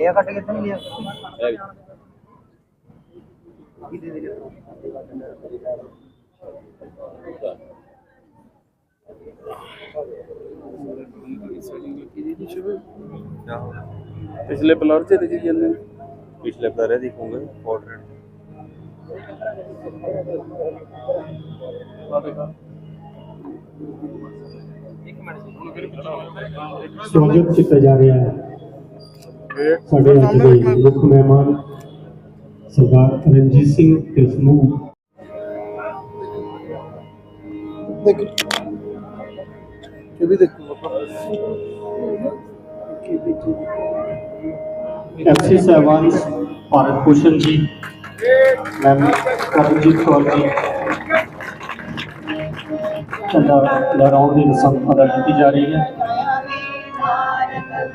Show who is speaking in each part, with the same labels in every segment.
Speaker 1: ਲਿਆ ਕੱਟ ਕੇ ਨਹੀਂ ਲਿਆ
Speaker 2: ਹੈ ਵੀ।
Speaker 1: ਕਿਹਦੇ ਦੇ ਲਿਆ
Speaker 2: ਪਿਛਲੇ ਪਲਰ ਚ ਦੇਖੀ ਜਾਂਦੇ
Speaker 3: ਪਿਛਲੇ ਪਲਰ ਦਿਖੂਗੇ ਪੋਰਟਰੇਟ
Speaker 4: ਸਵਾਗਤ ਕੀਤਾ ਜਾ ਰਿਹਾ ਹੈ ਸਾਡੇ ਅੱਜ ਦੇ ਮੁੱਖ ਮਹਿਮਾਨ ਸਰਦਾਰ ਰਣਜੀਤ ਸਿੰਘ ਤੇ ਸਮੂਹ।
Speaker 5: ਇਹ ਵੀ ਦੇਖੋ
Speaker 4: ਐਫਸੀ ਸਹਿਬਾਨ ਭਾਰਤ ਭੂਸ਼ਣ ਜੀ ਮੈਮ ਕਰਮਜੀਤ ਕੌਰ ਜੀ ਚੰਦਾ ਲਹਿਰਾਉਣ ਦੀ ਰਸਮ ਅਦਾ ਕੀਤੀ ਜਾ ਰਹੀ ਹੈ।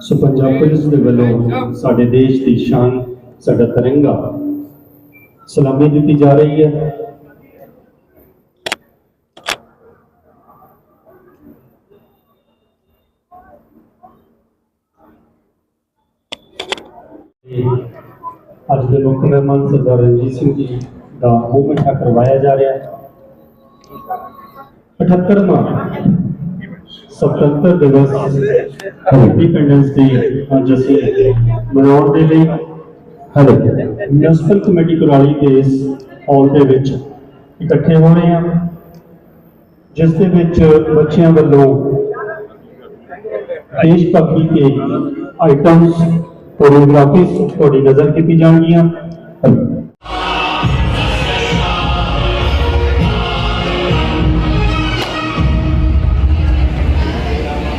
Speaker 4: ਸੋ ਪੰਜਾਬ ਪੁਲਿਸ ਦੇ ਵੱਲੋਂ ਸਾਡੇ ਦੇਸ਼ ਦੀ ਸ਼ਾਨ, ਸਾਡਾ ਤਿਰੰਗਾ ਸਲਾਮੀ ਦਿੱਤੀ ਜਾ ਰਹੀ ਹੈ। ਅੱਜ ਦੇ ਮੁੱਖ ਮਹਿਮਾਨ ਸਰਦਾਰ ਰਣਜੀਤ ਸਿੰਘ ਜੀ ਦਾ ਮੂੰਹ ਮਿੱਠਾ ਕਰਵਾਇਆ ਜਾ ਰਿਹਾ ਹੈ। 78ਵਾਂ ਸੁਤੰਤਰ ਦਿਵਸ ਇੰਡੀਪੈਂਡੈਂਸ ਡੇ ਅੱਜ ਅਸੀਂ ਮਨਾਉਣ ਦੇ ਲਈ ਹੈਲੋ ਮਿਊਨਿਸਪਲ ਕਮੇਟੀ ਕੁਰਾਲੀ ਦੇ ਇਸ ਹਾਲ ਦੇ ਵਿੱਚ ਇਕੱਠੇ ਹੋ ਰਹੇ ਹਾਂ ਜਿਸ ਦੇ ਵਿੱਚ ਬੱਚਿਆਂ ਵੱਲੋਂ ਦੇਸ਼ ਭਗਤੀ ਦੇ ਆਈਟਮਸ ਕੋਰੀਓਗ੍ਰਾਫੀਸ ਤੁਹਾਡੀ ਨਜ਼ਰ ਕੀਤੀ ਜਾਣਗੀਆਂ।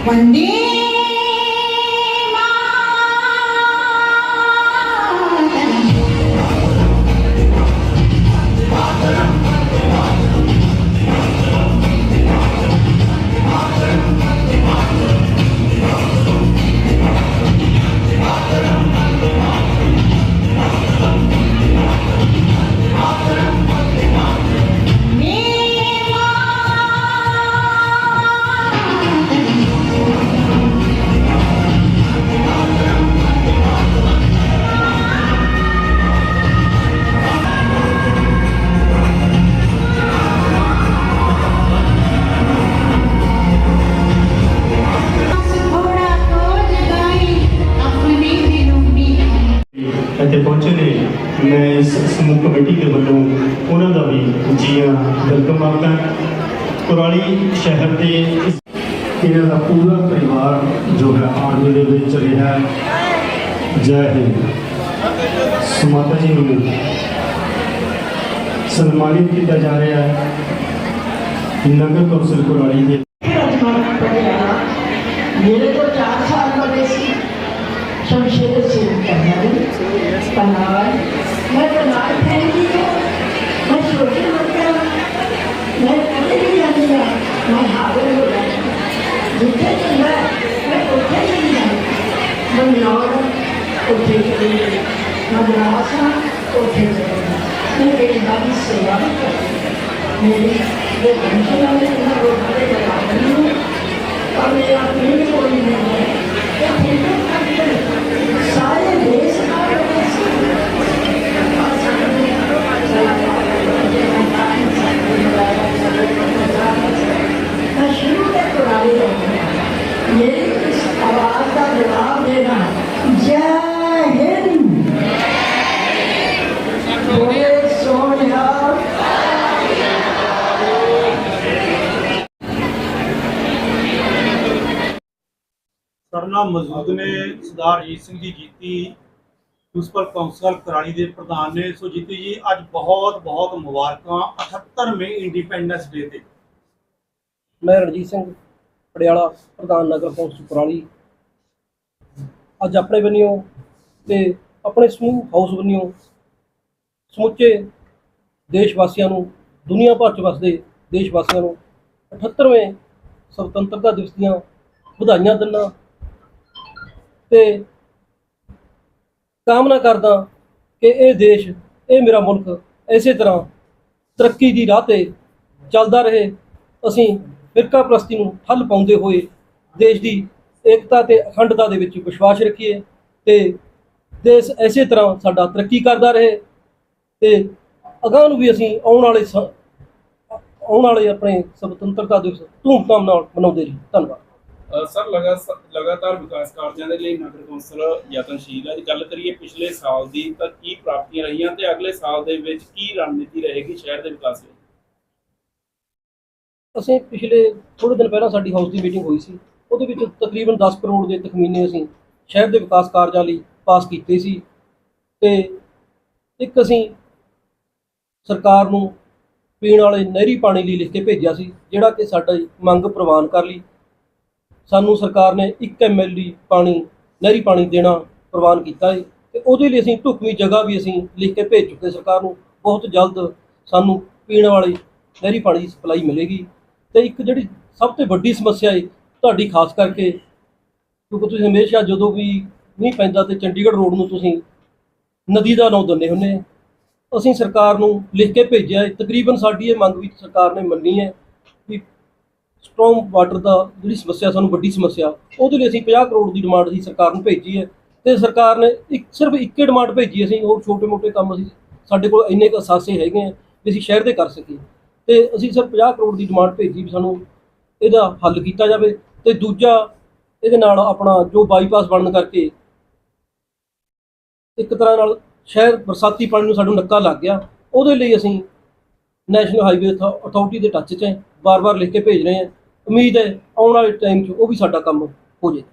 Speaker 4: One day, ਕੁਰਾਲੀ ਸ਼ਹਿਰ ਦੇ ਇਹਨਾਂ ਦਾ ਪੂਰਾ ਪਰਿਵਾਰ ਜੋ ਹੈ ਆਰਮੀ ਦੇ ਵਿੱਚ ਰਿਹਾ ਹੈ। ਜੈ ਹਿੰਦ। ਸਮਾਤਾ ਜੀ ਨੂੰ ਸਨਮਾਨਿਤ ਕੀਤਾ ਜਾ ਰਿਹਾ ਹੈ। ਨਗਰ ਕੌਂਸਲ ਕੁਰਾਲੀ ਦੇ
Speaker 6: ਮੇਰੇ ਤੋਂ 4 ਸਾਲ ਬੜੇ ਸੀ। ਸ਼ਮਸ਼ੇਰ ਸਿੰਘ ਕਹਿੰਦਾ ਪਨਾਰ ਮੈਂ ਪਨਾਰ
Speaker 7: Sa ਨਾਲ ਮੌਜੂਦ ਨੇ ਸਰਦਾਰ ਅਜੀਤ ਸਿੰਘ ਜੀ ਜੀਤੀ
Speaker 1: ਮਿਊਨਿਸਪਲ ਕੌਂਸਲ ਕੁਰਾਲੀ ਦੇ ਪ੍ਰਧਾਨ ਨੇ। ਸੋ ਜੀਤੀ ਜੀ, ਅੱਜ ਬਹੁਤ ਬਹੁਤ ਮੁਬਾਰਕਾਂ 78ਵੇਂ ਇੰਡੀਪੈਂਡੈਂਸ ਡੇ ਤੇ।
Speaker 7: ਮੈਂ ਰਣਜੀਤ ਸਿੰਘ ਪਟਿਆਲਾ, ਪ੍ਰਧਾਨ ਨਗਰ ਕੌਂਸਲ ਕਰਾਲੀ। ਅੱਜ ਆਪਣੇ ਬੰਨਿਓ ਤੇ ਆਪਣੇ ਸਮੂਹ ਹਾਊਸ ਬੰਨਿਓ ਸਮੁੱਚੇ ਦੇਸ਼ ਵਾਸੀਆਂ ਨੂੰ, ਦੁਨੀਆ ਭਰ ਚ ਵਸਦੇ ਦੇਸ਼ ਵਾਸੀਆਂ ਨੂੰ 78ਵੇਂ ਸੁਤੰਤਰਤਾ ਦਿਵਸ ਦੀਆਂ ਵਧਾਈਆਂ ਦਿੰਦਾ ਤੇ ਕਾਮਨਾ ਕਰਦਾ ਕਿ ਇਹ ਦੇਸ਼, ਇਹ ਮੇਰਾ ਮੁਲਕ ਇਸੇ ਤਰ੍ਹਾਂ ਤਰੱਕੀ ਦੀ ਰਾਹ ਤੇ ਚੱਲਦਾ ਰਹੇ। ਅਸੀਂ ਫਿਰਕਾ ਪ੍ਰਸਤੀ ਨੂੰ ਠੱਲ ਪਾਉਂਦੇ ਹੋਏ ਦੇਸ਼ ਦੀ ਏਕਤਾ ਤੇ ਅਖੰਡਤਾ ਦੇ ਵਿੱਚ ਵਿਸ਼ਵਾਸ ਰੱਖੀਏ ਤੇ ਦੇਸ਼ ਇਸੇ ਤਰ੍ਹਾਂ ਸਾਡਾ ਤਰੱਕੀ ਕਰਦਾ ਰਹੇ ਤੇ ਅਗਾਂਹ ਨੂੰ ਵੀ ਅਸੀਂ ਆਉਣ ਵਾਲੇ ਸ- ਆਉਣ ਵਾਲੇ ਆਪਣੇ ਸੁਤੰਤਰਤਾ ਦਿਵਸ ਧੂਮਧਾਮ ਨਾਲ ਮਨਾਉਂਦੇ ਰਹੀਏ। ਧੰਨਵਾਦ।
Speaker 2: ਸਰ ਲਗਾਤਾਰ ਲਗਾਤਾਰ ਵਿਕਾਸ ਕਾਰਜਾਂ ਦੇ ਲਈ ਨਗਰ ਕੌਂਸਲ ਯਤਨਸ਼ੀਲ ਹੈ। ਜੇ ਗੱਲ ਕਰੀਏ ਪਿਛਲੇ ਸਾਲ ਦੀ, ਤਾਂ ਕੀ ਪ੍ਰਾਪਤੀਆਂ ਰਹੀਆਂ ਤੇ ਅਗਲੇ ਸਾਲ ਦੇ ਵਿੱਚ ਕੀ ਰਣਨੀਤੀ ਰਹੇਗੀ ਸ਼ਹਿਰ ਦੇ ਵਿਕਾਸ ਲਈ?
Speaker 7: ਅਸੀਂ ਪਿਛਲੇ ਥੋੜੇ ਦਿਨ ਪਹਿਲਾਂ ਸਾਡੀ ਹਾਊਸ ਦੀ ਮੀਟਿੰਗ ਹੋਈ ਸੀ। ਉਹਦੇ ਵਿੱਚ ਤਕਰੀਬਨ 10 ਕਰੋੜ ਦੇ ਤਖਮੀਨੇ ਅਸੀਂ ਸ਼ਹਿਰ ਦੇ ਵਿਕਾਸ ਕਾਰਜਾਂ ਲਈ ਪਾਸ ਕੀਤੇ ਸੀ ਤੇ ਇੱਕ ਅਸੀਂ ਸਰਕਾਰ ਨੂੰ ਪੀਣ ਵਾਲੇ ਨਹਿਰੀ ਪਾਣੀ ਲਈ ਲਿਖ ਕੇ ਭੇਜਿਆ ਸੀ, ਜਿਹੜਾ ਕਿ ਸਾਡਾ ਮੰਗ ਪ੍ਰਵਾਨ ਕਰ ਲਈ। ਸਾਨੂੰ ਸਰਕਾਰ ਨੇ 1 ਐਮਐਲਡੀ ਪਾਣੀ, ਨਹਿਰੀ ਪਾਣੀ ਦੇਣਾ ਪ੍ਰਵਾਨ ਕੀਤਾ ਹੈ ਤੇ ਉਹਦੇ ਲਈ ਅਸੀਂ ਢੁਕਵੀਂ ਜਗ੍ਹਾ ਵੀ ਅਸੀਂ ਲਿਖ ਕੇ ਭੇਜ ਚੁੱਕੇ ਸਰਕਾਰ ਨੂੰ। ਬਹੁਤ ਜਲਦ ਸਾਨੂੰ ਪੀਣ ਵਾਲੀ ਨਹਿਰੀ ਪਾਣੀ ਦੀ ਸਪਲਾਈ ਮਿਲੇਗੀ। ਤੇ ਇੱਕ ਜਿਹੜੀ ਸਭ ਤੋਂ ਵੱਡੀ ਸਮੱਸਿਆ ਹੈ ਤੁਹਾਡੀ, ਖਾਸ ਕਰਕੇ ਕਿਉਂਕਿ ਤੁਸੀਂ ਹਮੇਸ਼ਾ ਜਦੋਂ ਵੀ ਮੀਂਹ ਪੈਂਦਾ ਤੇ ਚੰਡੀਗੜ੍ਹ ਰੋਡ ਨੂੰ ਤੁਸੀਂ ਨਦੀ ਦਾ ਨਾਂ ਦਿੰਦੇ ਹੁੰਦੇ ਅਸੀਂ ਸਰਕਾਰ ਨੂੰ ਲਿਖ ਕੇ ਭੇਜਿਆ ਹੈ ਤਕਰੀਬਨ ਸਾਡੀ ਇਹ ਮੰਗ ਵੀ ਸਰਕਾਰ ਨੇ ਮੰਨੀ ਹੈ ਵੀ ਸਟਰੋਂਗ ਵਾਟਰ ਦਾ ਜਿਹੜੀ ਸਮੱਸਿਆ, ਸਾਨੂੰ ਵੱਡੀ ਸਮੱਸਿਆ, ਉਹਦੇ ਲਈ ਅਸੀਂ 50 ਕਰੋੜ ਦੀ ਡਿਮਾਂਡ ਅਸੀਂ ਸਰਕਾਰ ਨੂੰ ਭੇਜੀ ਹੈ ਤੇ ਸਰਕਾਰ ਨੇ ਇੱਕ, ਸਿਰਫ ਇੱਕੇ ਡਿਮਾਂਡ ਭੇਜੀ ਅਸੀਂ ਹੋਰ ਛੋਟੇ-ਮੋਟੇ ਕੰਮ ਅਸੀਂ ਸਾਡੇ ਕੋਲ ਇੰਨੇ ਕੁ ਅਸਾਸੇ ਹੈਗੇ ਆ ਵੀ ਅਸੀਂ ਸ਼ਹਿਰ ਦੇ ਕਰ ਸਕੀਏ। ਤੇ ਅਸੀਂ ਸਿਰਫ 50 ਕਰੋੜ ਦੀ ਡਿਮਾਂਡ ਭੇਜੀ ਵੀ ਸਾਨੂੰ ਇਹਦਾ ਹੱਲ ਕੀਤਾ ਜਾਵੇ ਤੇ ਦੂਜਾ ਇਹਦੇ ਨਾਲ ਆਪਣਾ ਜੋ ਬਾਈਪਾਸ ਬਣਨ ਕਰਕੇ ਇੱਕ ਤਰ੍ਹਾਂ ਨਾਲ ਸ਼ਹਿਰ ਬਰਸਾਤੀ ਪਾਣੀ ਨੂੰ ਸਾਨੂੰ ਨੱਕਾ ਲੱਗ ਗਿਆ, ਉਹਦੇ ਲਈ ਅਸੀਂ ਨੈਸ਼ਨਲ ਹਾਈਵੇ ਅਥਾਰਟੀ ਦੇ ਟੱਚ 'ਚ ਹੈ ਬਾਰ-ਬਾਰ ਲਿਖ ਕੇ ਭੇਜ ਰਹੇ ਹਾਂ। ਉਮੀਦ ਹੈ ਆਉਣ ਵਾਲੇ ਟਾਈਮ 'ਚ ਉਹ ਵੀ ਸਾਡਾ ਕੰਮ ਹੋ ਜਾਏ